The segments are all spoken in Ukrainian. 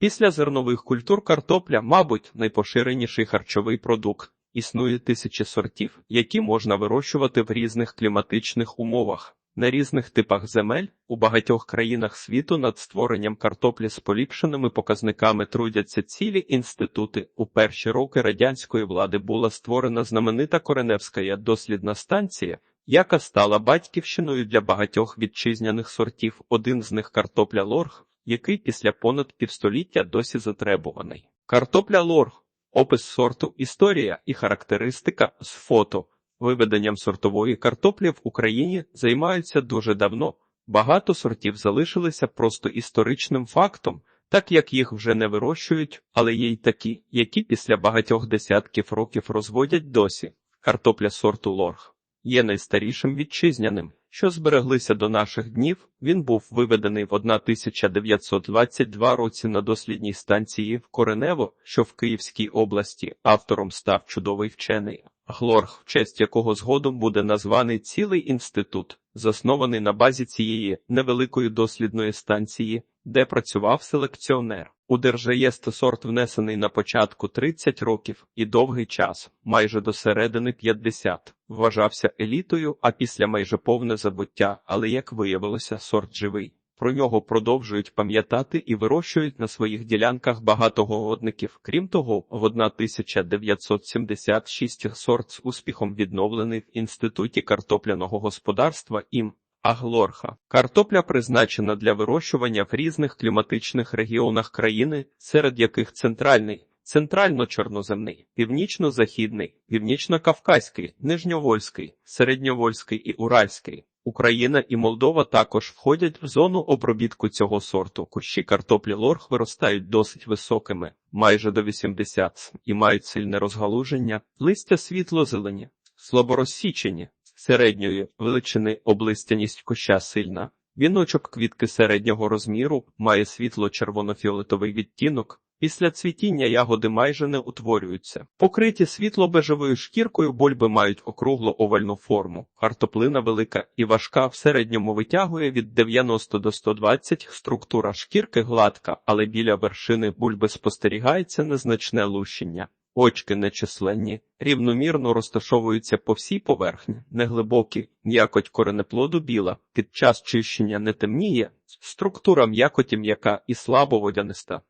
Після зернових культур картопля, мабуть, найпоширеніший харчовий продукт. Існує тисячі сортів, які можна вирощувати в різних кліматичних умовах. На різних типах земель у багатьох країнах світу над створенням картоплі з поліпшеними показниками трудяться цілі інститути. У перші роки радянської влади була створена знаменита Кореневська дослідна станція, яка стала батьківщиною для багатьох вітчизняних сортів. Один з них картопля лорг, який після понад півстоліття досі затребуваний. Картопля лорг опис сорту, історія і характеристика з фото. Виведенням сортової картоплі в Україні займаються дуже давно. Багато сортів залишилися просто історичним фактом, так як їх вже не вирощують, але є й такі, які після багатьох десятків років розводять досі. Картопля сорту лорг є найстарішим вітчизняним, що збереглися до наших днів. Він був виведений в 1922 році на дослідній станції в Коренево, що в Київській області. Автором став чудовий вчений. Глорг, в честь якого згодом буде названий цілий інститут, заснований на базі цієї невеликої дослідної станції, де працював селекціонер. У Держреєстр сорт внесений на початку 30 років і довгий час, майже до середини 50, вважався елітою, а після майже повне забуття, але як виявилося, сорт живий. Про нього продовжують пам'ятати і вирощують на своїх ділянках багато годників. Крім того, в 1976 сорт з успіхом відновлений в Інституті картопляного господарства ім. Аглорха. Картопля призначена для вирощування в різних кліматичних регіонах країни, серед яких центральний, центрально-чорноземний, північно-західний, північно-кавказький, нижньовольський, середньовольський і уральський. Україна і Молдова також входять в зону обробітку цього сорту. Кущі картоплі лорг виростають досить високими, майже до 80 і мають сильне розгалуження, листя світло-зелені, слаборозсічені, середньої величини облистяність куща сильна. Віночок квітки середнього розміру має світло-червоно-фіолетовий відтінок. Після цвітіння ягоди майже не утворюються. Покриті світло-бежевою шкіркою бульби мають округло овальну форму. Картоплина велика і важка в середньому витягує від 90 до 120 структура шкірки гладка, але біля вершини бульби спостерігається незначне лущення. Очки нечисленні, рівномірно розташовуються по всій поверхні, неглибокі, м'якоть коренеплоду біла, під час чищення не темніє, структура м'якоті м'яка і слабо водяниста.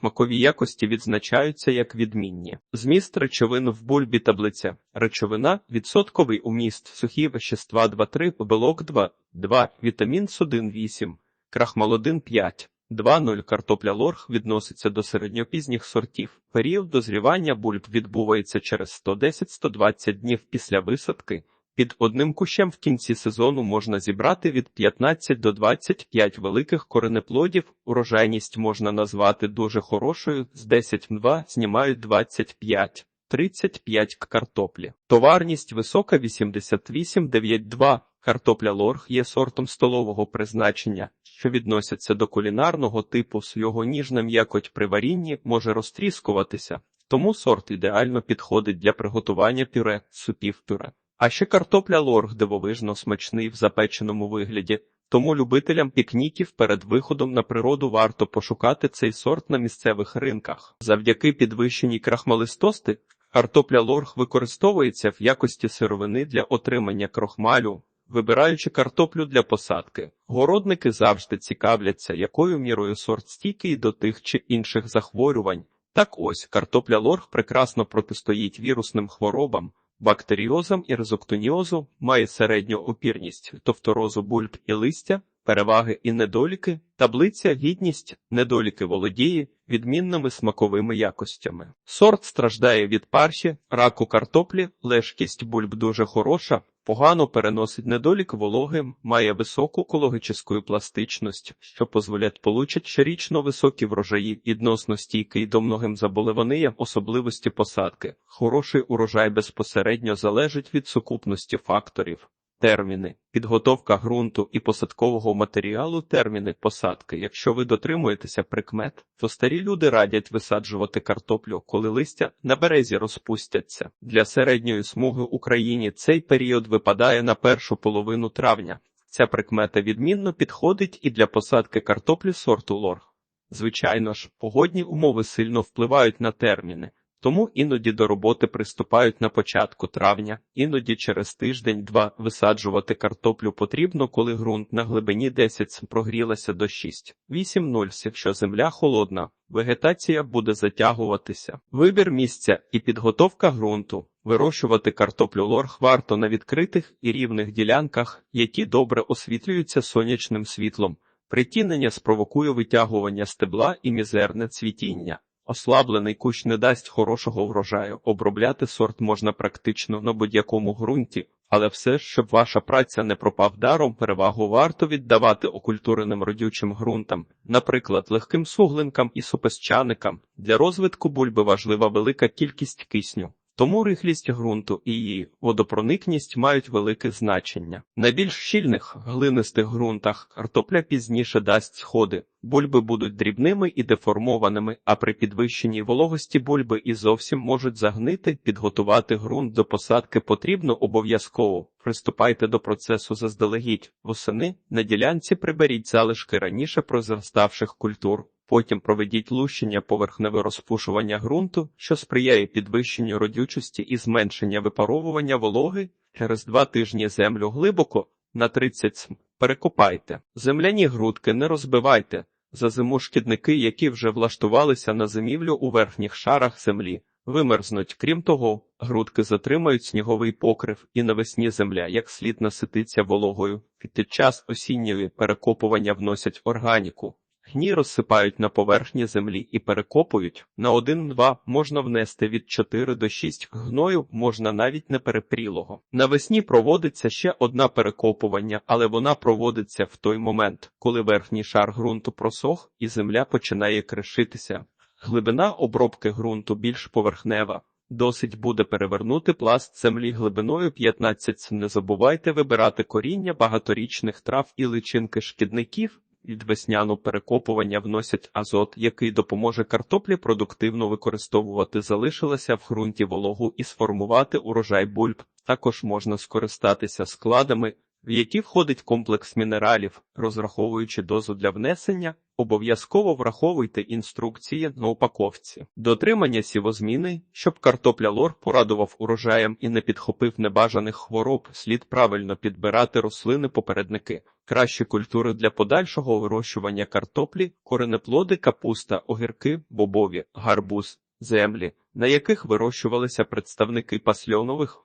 Смакові якості відзначаються як відмінні. Зміст речовин в бульбі таблиця. Речовина відсотковий уміст, сухі вещества 2,3, белок 2, 2, вітамін С1 8, крахмал 5. 2.0 картопля лорг відноситься до середньопізніх сортів. Період дозрівання бульб відбувається через 110-120 днів після висадки. Під одним кущем в кінці сезону можна зібрати від 15 до 25 великих коренеплодів. Урожайність можна назвати дуже хорошою. З 10-2 знімають 25. 35 к картоплі. Товарність висока 88,92. Картопля лорг є сортом столового призначення, що відносяться до кулінарного типу, з його ніжна м'якоть при варінні може розтріскуватися, тому сорт ідеально підходить для приготування пюре, супів пюре. А ще картопля лорг дивовижно смачний в запеченому вигляді, тому любителям пікніків перед виходом на природу варто пошукати цей сорт на місцевих ринках. Завдяки підвищеній крахмалистости картопля лорг використовується в якості сировини для отримання крохмалю. Вибираючи картоплю для посадки, городники завжди цікавляться, якою мірою сорт стійкий до тих чи інших захворювань. Так ось картопля лорг прекрасно протистоїть вірусним хворобам, бактеріозам і резоктоніозу, має середню опірність товторозу бульб і листя, переваги і недоліки, таблиця гідність, недоліки володіє відмінними смаковими якостями. Сорт страждає від парші, раку картоплі, лежкість бульб дуже хороша, погано переносить недолік вологи, має високу екологічну пластичність, що дозволять получать щорічно високі врожаї, відносно стійкий до многим заболеванням особливості посадки. Хороший урожай безпосередньо залежить від сукупності факторів. Терміни, підготовка ґрунту і посадкового матеріалу, терміни посадки. Якщо ви дотримуєтеся прикмет, то старі люди радять висаджувати картоплю, коли листя на березі розпустяться. Для середньої смуги Україні цей період випадає на першу половину травня. Ця прикмета відмінно підходить і для посадки картоплі сорту лорг. Звичайно ж, погодні умови сильно впливають на терміни. Тому іноді до роботи приступають на початку травня, іноді через тиждень-два висаджувати картоплю потрібно, коли ґрунт на глибині 10 см прогрілася до 6-8 нульс. Якщо земля холодна, вегетація буде затягуватися. Вибір місця і підготовка ґрунту. Вирощувати картоплю лорх варто на відкритих і рівних ділянках, які добре освітлюються сонячним світлом. Притінення спровокує витягування стебла і мізерне цвітіння. Ослаблений кущ не дасть хорошого врожаю. Обробляти сорт можна практично на будь-якому ґрунті, але все щоб ваша праця не пропав даром, перевагу варто віддавати окультуреним родючим ґрунтам, наприклад, легким суглинкам і супесчаникам. Для розвитку бульби важлива велика кількість кисню. Тому рихлість ґрунту і її водопроникність мають велике значення. На більш щільних глинистих ґрунтах картопля пізніше дасть сходи. Бульби будуть дрібними і деформованими, а при підвищеній вологості бульби і зовсім можуть загнити. Підготувати ґрунт до посадки потрібно обов'язково. Приступайте до процесу заздалегідь. Восени на ділянці приберіть залишки раніше прозроставших культур. Потім проведіть лущення поверхневе розпушування ґрунту, що сприяє підвищенню родючості і зменшення випаровування вологи. Через два тижні землю глибоко на 30 см перекопайте. Земляні грудки не розбивайте. За зиму шкідники, які вже влаштувалися на зимівлю у верхніх шарах землі, вимерзнуть. Крім того, грудки затримають сніговий покрив, і навесні земля як слід насититься вологою. Під час осінньої перекопування вносять органіку. Гній розсипають на поверхні землі і перекопують. На 1-2 можна внести від 4 до 6 гною, можна навіть не перепрілого. Навесні проводиться ще одна перекопування, але вона проводиться в той момент, коли верхній шар ґрунту просох і земля починає кришитися. Глибина обробки ґрунту більш поверхнева. Досить буде перевернути пласт землі глибиною 15. Не забувайте вибирати коріння багаторічних трав і личинки шкідників. Від весняну перекопування вносять азот, який допоможе картоплі продуктивно використовувати залишилося в ґрунті вологу і сформувати урожай бульб. Також можна скористатися складами, в які входить комплекс мінералів, розраховуючи дозу для внесення, обов'язково враховуйте інструкції на упаковці. Дотримання сівозміни, щоб картопля лор порадував урожаєм і не підхопив небажаних хвороб, слід правильно підбирати рослини-попередники. Кращі культури для подальшого вирощування картоплі, коренеплоди, капуста, огірки, бобові, гарбуз, землі, на яких вирощувалися представники пасльонових,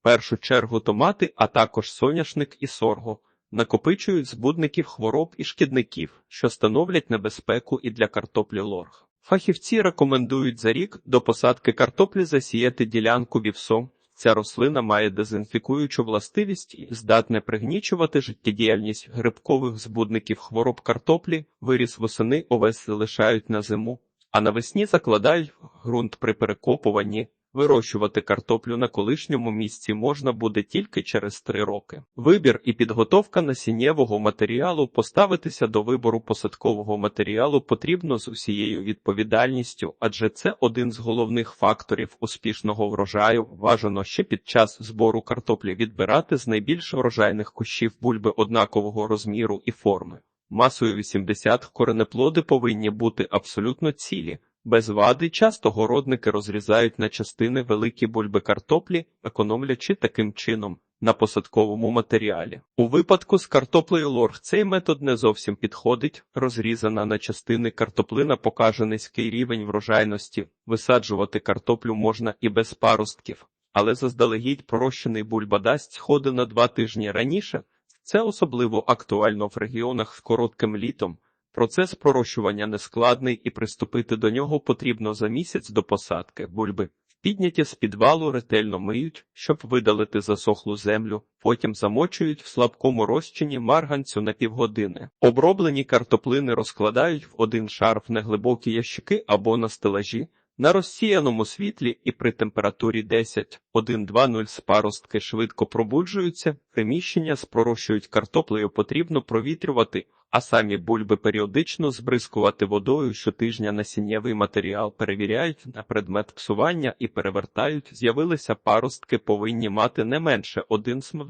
в першу чергу томати, а також соняшник і сорго, накопичують збудників хвороб і шкідників, що становлять небезпеку і для картоплі лорг. Фахівці рекомендують за рік до посадки картоплі засіяти ділянку вівсом. Ця рослина має дезінфікуючу властивість і здатне пригнічувати життєдіяльність грибкових збудників хвороб картоплі, виріс восени овес залишають на зиму, а навесні закладають ґрунт при перекопуванні. Вирощувати картоплю на колишньому місці можна буде тільки через три роки. Вибір і підготовка насіннєвого матеріалу поставитися до вибору посадкового матеріалу потрібно з усією відповідальністю, адже це один з головних факторів успішного врожаю. Бажано ще під час збору картоплі відбирати з найбільш врожайних кущів бульби однакового розміру і форми. Масою 80 коренеплоди повинні бути абсолютно цілі. Без вади часто городники розрізають на частини великі бульби картоплі, економлячи таким чином на посадковому матеріалі. У випадку з картоплею лорг цей метод не зовсім підходить. Розрізана на частини картоплина покаже низький рівень врожайності. Висаджувати картоплю можна і без паростків, але заздалегідь пророщений бульба дасть сходи на два тижні раніше. Це особливо актуально в регіонах з коротким літом. Процес пророщування нескладний і приступити до нього потрібно за місяць до посадки бульби. Підняті з підвалу ретельно миють, щоб видалити засохлу землю, потім замочують в слабкому розчині марганцю на півгодини. Оброблені картоплини розкладають в один шар в неглибокі ящики або на стелажі. На розсіяному світлі і при температурі 10, 1-2-0 спаростки швидко пробуджуються, приміщення з пророщують картоплею потрібно провітрювати, а самі бульби періодично збризкувати водою щотижня насіннєвий матеріал перевіряють на предмет псування і перевертають. З'явилися паростки, повинні мати не менше один см.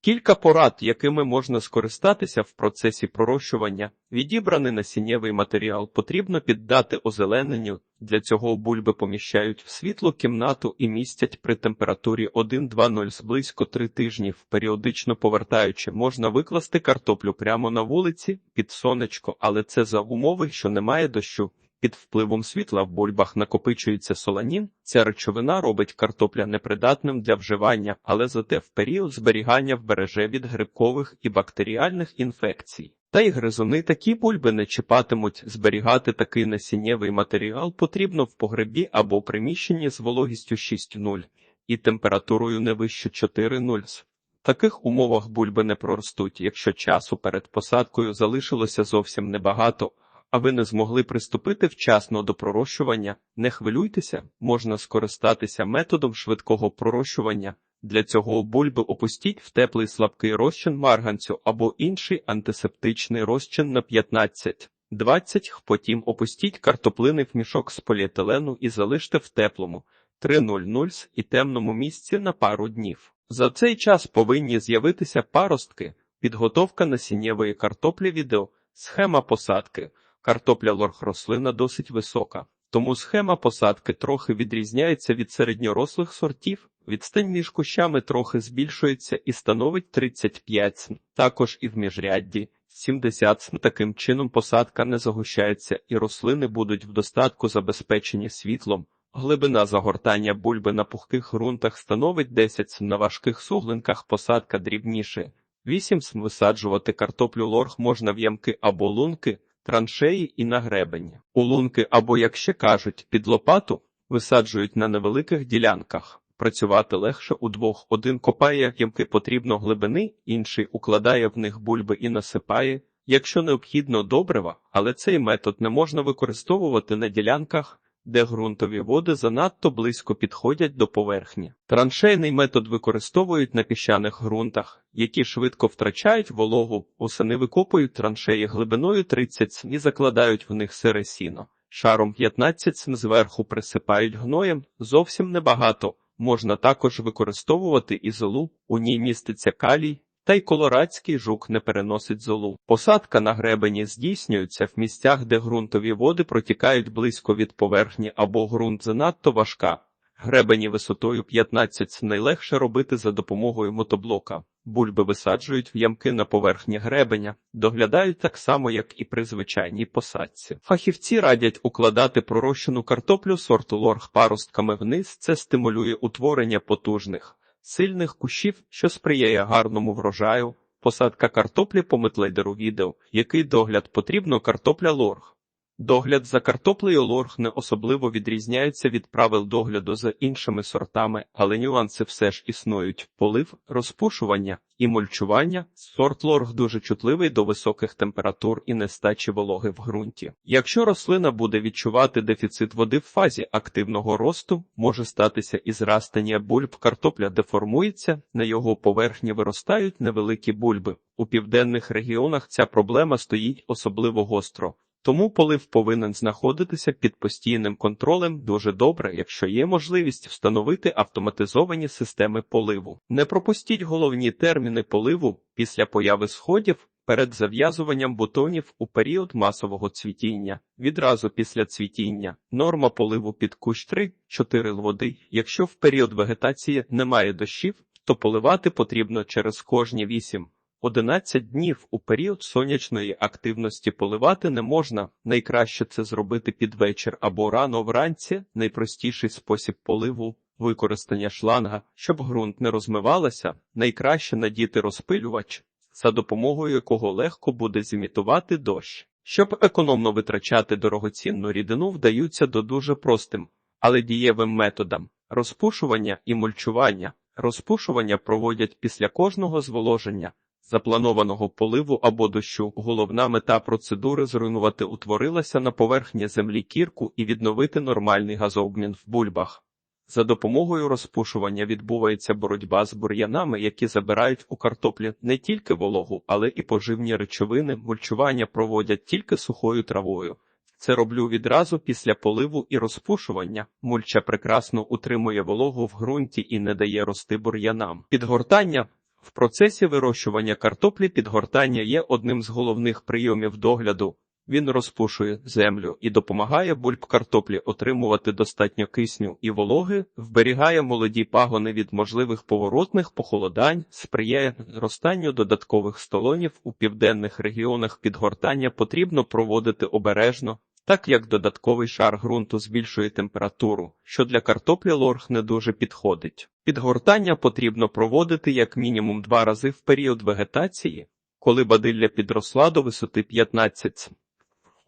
Кілька порад, якими можна скористатися в процесі пророщування. Відібраний насіннєвий матеріал потрібно піддати озелененню. Для цього бульби поміщають в світлу кімнату і містять при температурі 1-2-0 з близько 3 тижнів. Періодично повертаючи, можна викласти картоплю прямо на вулиці під сонечко, але це за умови, що немає дощу. Під впливом світла в бульбах накопичується соланін. Ця речовина робить картопля непридатним для вживання, але зате в період зберігання вбереже від грибкових і бактеріальних інфекцій. Та й гризуни такі бульби не чіпатимуть. Зберігати такий насіннєвий матеріал потрібно в погребі або приміщенні з вологістю 6,0 і температурою не вище 4,0. В таких умовах бульби не проростуть, якщо часу перед посадкою залишилося зовсім небагато, а ви не змогли приступити вчасно до пророщування. Не хвилюйтеся, можна скористатися методом швидкого пророщування. Для цього бульби опустіть в теплий слабкий розчин марганцю або інший антисептичний розчин на 15-20, потім опустіть картоплини в мішок з поліетилену і залиште в теплому 3.00 і темному місці на пару днів. За цей час повинні з'явитися паростки, підготовка насіннєвої картоплі відео, схема посадки. Картопля лорх рослина досить висока, тому схема посадки трохи відрізняється від середньорослих сортів. Відстань між кущами трохи збільшується і становить 35 см. Також і в міжрядді 70 см. Таким чином посадка не загущається і рослини будуть в достатку забезпечені світлом. Глибина загортання бульби на пухких ґрунтах становить 10 см. На важких суглинках посадка дрібніше. 8 см. Висаджувати картоплю лорх можна в ямки або лунки, траншеї і на гребені. У лунки або, як ще кажуть, під лопату висаджують на невеликих ділянках. Працювати легше удвох. Один копає ямки потрібно глибини, інший укладає в них бульби і насипає, якщо необхідно добрива, але цей метод не можна використовувати на ділянках, де ґрунтові води занадто близько підходять до поверхні. Траншейний метод використовують на піщаних ґрунтах, які швидко втрачають вологу, осени викопують траншеї глибиною 30 см і закладають в них сире сіно. Шаром 15 см зверху присипають гноєм зовсім небагато. Можна також використовувати і золу, у ній міститься калій, та й колорадський жук не переносить золу. Посадка на гребені здійснюється в місцях, де ґрунтові води протікають близько від поверхні або ґрунт занадто важка. Гребені висотою 15 найлегше робити за допомогою мотоблока. Бульби висаджують в ямки на поверхні гребеня, доглядають так само, як і при звичайній посадці. Фахівці радять укладати пророщену картоплю сорту лорг паростками вниз. Це стимулює утворення потужних, сильних кущів, що сприяє гарному врожаю. Посадка картоплі по метлейдеру відео, який догляд потрібно картопля лорг. Догляд за картоплею лорг не особливо відрізняється від правил догляду за іншими сортами, але нюанси все ж існують: полив, розпушування і мульчування. Сорт лорг дуже чутливий до високих температур і нестачі вологи в ґрунті. Якщо рослина буде відчувати дефіцит води в фазі активного росту, може статися і зростання бульб. Картопля деформується, на його поверхні виростають невеликі бульби. У південних регіонах ця проблема стоїть особливо гостро. Тому полив повинен знаходитися під постійним контролем дуже добре, якщо є можливість встановити автоматизовані системи поливу. Не пропустіть головні терміни поливу після появи сходів. Перед зав'язуванням бутонів у період масового цвітіння, відразу після цвітіння, норма поливу під кущ 3-4 води. Якщо в період вегетації немає дощів, то поливати потрібно через кожні 8 11 днів у період сонячної активності поливати не можна. Найкраще це зробити під вечір або рано вранці. Найпростіший спосіб поливу використання шланга, щоб ґрунт не розмивалася. Найкраще надіти розпилювач, за допомогою якого легко буде зімітувати дощ. Щоб економно витрачати дорогоцінну рідину, вдаються до дуже простим, але дієвим методам розпушування і мульчування. Розпушування проводять після кожного зволоження запланованого поливу або дощу. Головна мета процедури зруйнувати утворилася на поверхні землі кірку і відновити нормальний газообмін в бульбах. За допомогою розпушування відбувається боротьба з бур'янами, які забирають у картоплі не тільки вологу, але і поживні речовини. Мульчування проводять тільки сухою травою. Це роблю відразу після поливу і розпушування. Мульча прекрасно утримує вологу в ґрунті і не дає рости бур'янам. Підгортання В процесі вирощування картоплі підгортання є одним з головних прийомів догляду. Він розпушує землю і допомагає бульб картоплі отримувати достатньо кисню і вологи, вберігає молоді пагони від можливих поворотних похолодань, сприяє зростанню додаткових столонів у південних регіонах підгортання потрібно проводити обережно, так як додатковий шар ґрунту збільшує температуру, що для картоплі лорг не дуже підходить. Підгортання потрібно проводити як мінімум два рази в період вегетації, коли бадилля підросла до висоти 15 см.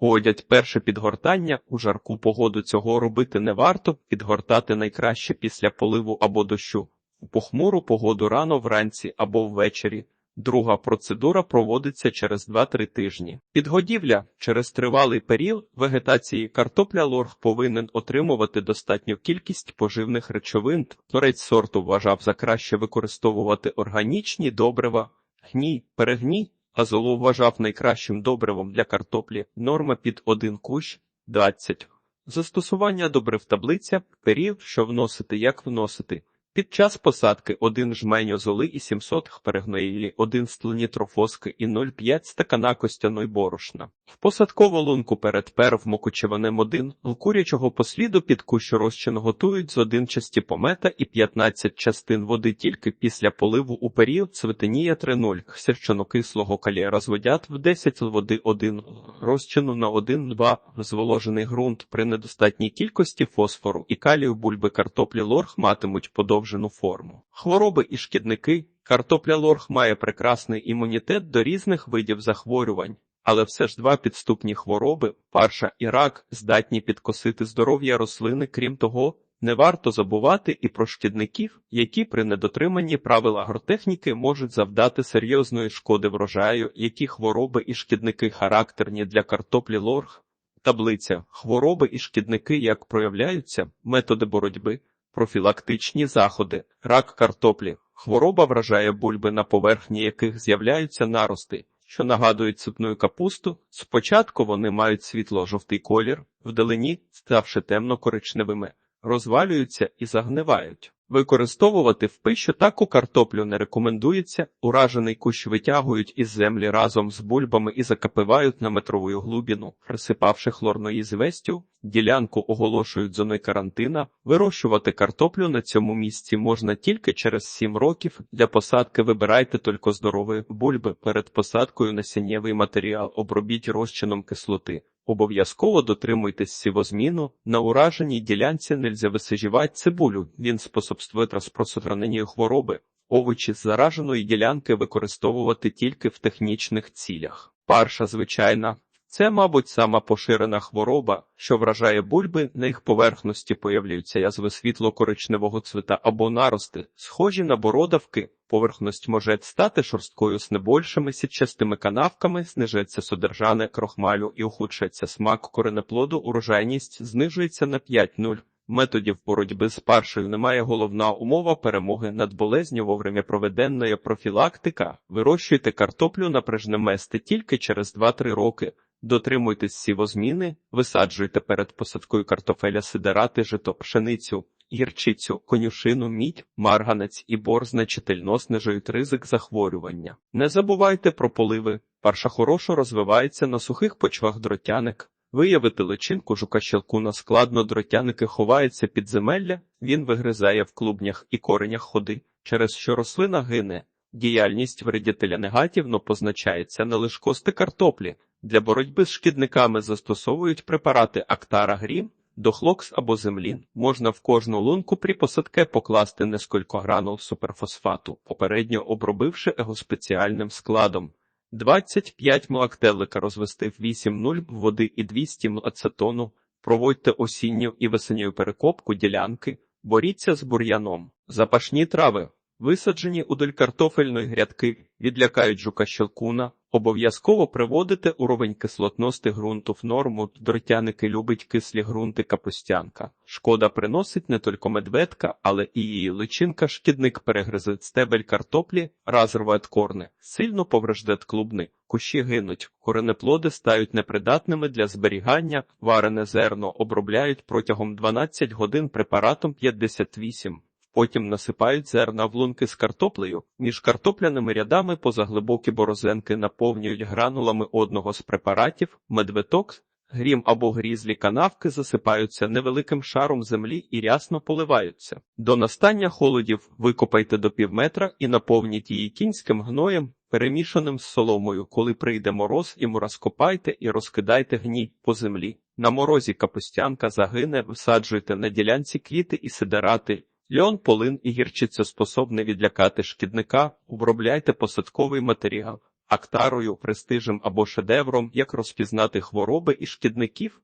Ходять перше підгортання у жарку погоду цього робити не варто, підгортати найкраще після поливу або дощу. У похмуру погоду рано вранці або ввечері. Друга процедура проводиться через 2-3 тижні. Підгодівля через тривалий період вегетації картопля лорг повинен отримувати достатню кількість поживних речовин. Творець сорту вважав за краще використовувати органічні добрива, гній, перегній. Азолу вважав найкращим добривом для картоплі, норма під один кущ 20. Застосування добрив таблиця, період, що вносити, як вносити. Під час посадки 1 жменю золи і 700 х перегноїлі, 1 стлонітрофоски і 0,5 стакана костяної борошна. В посадкову лунку перед первом кучеванем 1 курячого посліду під кущу розчин готують з 1 часті помета і 15 частин води тільки після поливу у період цветенія 3,0 сірчанокислого калія розводять в 10 води 1 розчину на 1-2 зволожений ґрунт при недостатній кількості фосфору і калію бульби картоплі лорг матимуть подовжену форму. Хвороби і шкідники. Картопля лорг має прекрасний імунітет до різних видів захворювань, але все ж два підступні хвороби, парша і рак, здатні підкосити здоров'я рослини. Крім того, не варто забувати і про шкідників, які при недотриманні правил агротехніки можуть завдати серйозної шкоди врожаю, які хвороби і шкідники характерні для картоплі лорг. Таблиця хвороби і шкідники як проявляються, методи боротьби. Профілактичні заходи, рак картоплі, хвороба вражає бульби, на поверхні яких з'являються нарости, що нагадують цепну капусту. Спочатку вони мають світло-жовтий колір, вдалині, ставши темно-коричневими, розвалюються і загнивають. Використовувати в пищу таку картоплю не рекомендується, уражений кущ витягують із землі разом з бульбами і закапивають на метрову глибину, присипавши хлорної звестю, ділянку оголошують зоною карантина. Вирощувати картоплю на цьому місці можна тільки через 7 років. Для посадки вибирайте тільки здорові бульби. Перед посадкою насіннєвий матеріал обробіть розчином кислоти. Обов'язково дотримуйтесь сівозміну. На ураженій ділянці нельзя висижівати цибулю. Він способствує розпространенню хвороби. Овочі з зараженої ділянки використовувати тільки в технічних цілях. Парша звичайна. Це, мабуть, сама поширена хвороба, що вражає бульби, на їх поверхності появляються язви світло-коричневого цвета або нарости, схожі на бородавки. Поверхність може стати шорсткою з небольшими сітчастими канавками, знижується содержане крохмалю і ухудшається смак коренеплоду, урожайність знижується на 5-0. Методів боротьби з паршею немає головна умова перемоги над болезню вовремя проведенної профілактика. Вирощуйте картоплю на прижнеместе тільки через 2-3 роки. Дотримуйтесь сівозміни, висаджуйте перед посадкою картофеля сидерати, жито, пшеницю, гірчицю, конюшину, мідь, марганець і бор значительно знижують ризик захворювання. Не забувайте про поливи. Парша хорошо розвивається на сухих почвах дротяник. Виявити личинку жука-щелкуна складно дротяники ховаються під земелля, він вигризає в клубнях і коренях ходи, через що рослина гине. Діяльність вредителя негативно позначається на лиш кости картоплі. Для боротьби з шкідниками застосовують препарати Актара Грім, Дохлокс або Землін. Можна в кожну лунку при посадке покласти несколько гранул суперфосфату, попередньо обробивши його спеціальним складом. 25 млактелика розвести в 8,0 води і 200 млацетону, ацетону. Проводьте осінню і весенню перекопку ділянки, боріться з бур'яном. Запашні трави, висаджені удаль картофельної грядки, відлякають жука-щелкуна. Обов'язково приводити уровень кислотності ґрунту в норму. Дротяники любить кислі ґрунти капустянка. Шкода приносить не тільки медведка, але і її личинка. Шкідник перегризе стебель картоплі, розрває корни, сильно повреждет клубни. Кущі гинуть, коренеплоди стають непридатними для зберігання, варене зерно обробляють протягом 12 годин препаратом 58. Потім насипають зерна в лунки з картоплею. Між картопляними рядами поза глибокі борозенки наповнюють гранулами одного з препаратів, медвиток, грім або грізлі канавки засипаються невеликим шаром землі і рясно поливаються. До настання холодів викопайте до півметра і наповніть її кінським гноєм, перемішаним з соломою. Коли прийде мороз, йому розкопайте і розкидайте гній по землі. На морозі капустянка загине, висаджуйте на ділянці квіти і сидерати. Льон, полин і гірчиця способне відлякати шкідника, обробляйте посадковий матеріал. Актарою, престижем або шедевром, як розпізнати хвороби і шкідників.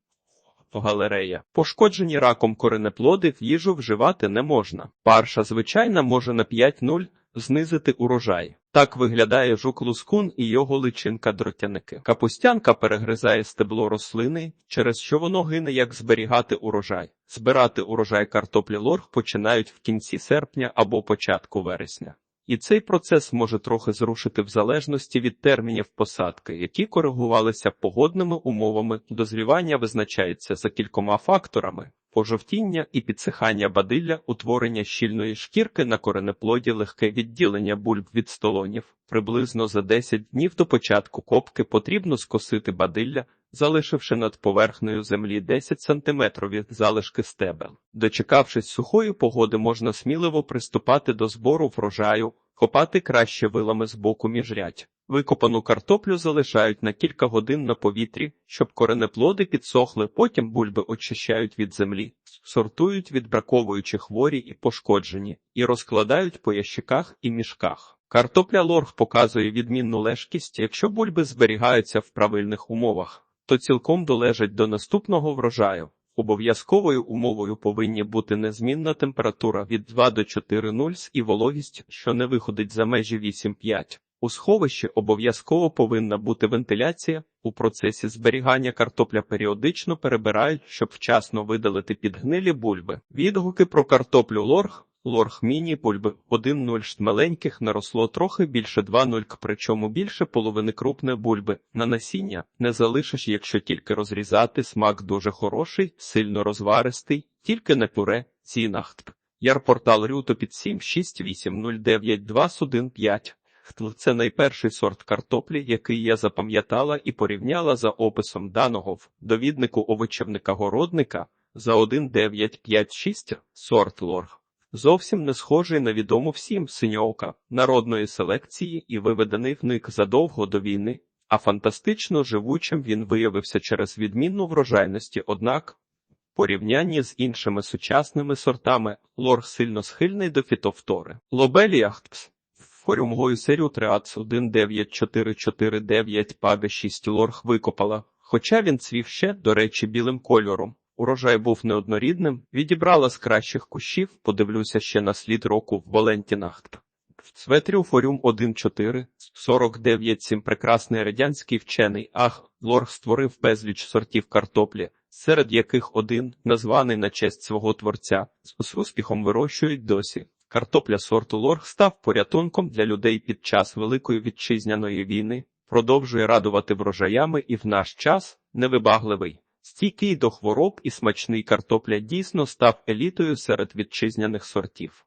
Галерея. Пошкоджені раком коренеплоди в їжу вживати не можна. Парша звичайна може на 5-0 знизити урожай. Так виглядає жук-лускун і його личинка дротяники. Капустянка перегризає стебло рослини, через що воно гине, як зберігати урожай. Збирати урожай картоплі лорг починають в кінці серпня або початку вересня. І цей процес може трохи зрушити в залежності від термінів посадки, які коригувалися погодними умовами. Дозрівання визначається за кількома факторами: пожовтіння і підсихання бадилля, утворення щільної шкірки на коренеплоді, легке відділення бульб від столонів. Приблизно за 10 днів до початку копки потрібно скосити бадилля, залишивши над поверхнею землі 10 сантиметрові залишки стебел. Дочекавшись сухої погоди, можна сміливо приступати до збору врожаю, копати краще вилами з боку міжрядь. Викопану картоплю залишають на кілька годин на повітрі, щоб коренеплоди підсохли, потім бульби очищають від землі, сортують відбраковуючи хворі і пошкоджені, і розкладають по ящиках і мішках. Картопля лорг показує відмінну лежкість, якщо бульби зберігаються в правильних умовах то цілком долежать до наступного врожаю. Обов'язковою умовою повинні бути незмінна температура від 2 до 4,0 і вологість, що не виходить за межі 8,5. У сховищі обов'язково повинна бути вентиляція. У процесі зберігання картопля періодично перебирають, щоб вчасно видалити підгнилі бульби. Відгуки про картоплю лорг Лорг міні бульби 1-0 шт маленьких наросло трохи більше 2-0 причому більше половини крупне бульби. На насіння не залишиш, якщо тільки розрізати, смак дуже хороший, сильно розваристий, тільки на пюре, цінах. Ярпортал Рюто під 7 6 8 0 9 2 1 5. Це найперший сорт картоплі, який я запам'ятала і порівняла за описом даного в довіднику овочівника-городника за 1.956 сорт лорг. Зовсім не схожий на відому всім синьовка народної селекції і виведений в них задовго до війни, а фантастично живучим він виявився через відмінну врожайності, однак, в порівнянні з іншими сучасними сортами, лорг сильно схильний до фітофтори. Лобеліахтпс. Форюмгою серію Триац 19449 паге 6 лорг викопала, хоча він цвів ще, до речі, білим кольором. Урожай був неоднорідним, відібрала з кращих кущів, подивлюся ще на слід року в Валентінахт. Цветрів форюм 1.4, 49.7 прекрасний радянський вчений Ах, Лорг створив безліч сортів картоплі, серед яких один, названий на честь свого творця, з успіхом вирощують досі. Картопля сорту Лорг став порятунком для людей під час Великої вітчизняної війни, продовжує радувати врожаями і в наш час невибагливий. Стійкий до хвороб і смачний картопля дійсно став елітою серед вітчизняних сортів.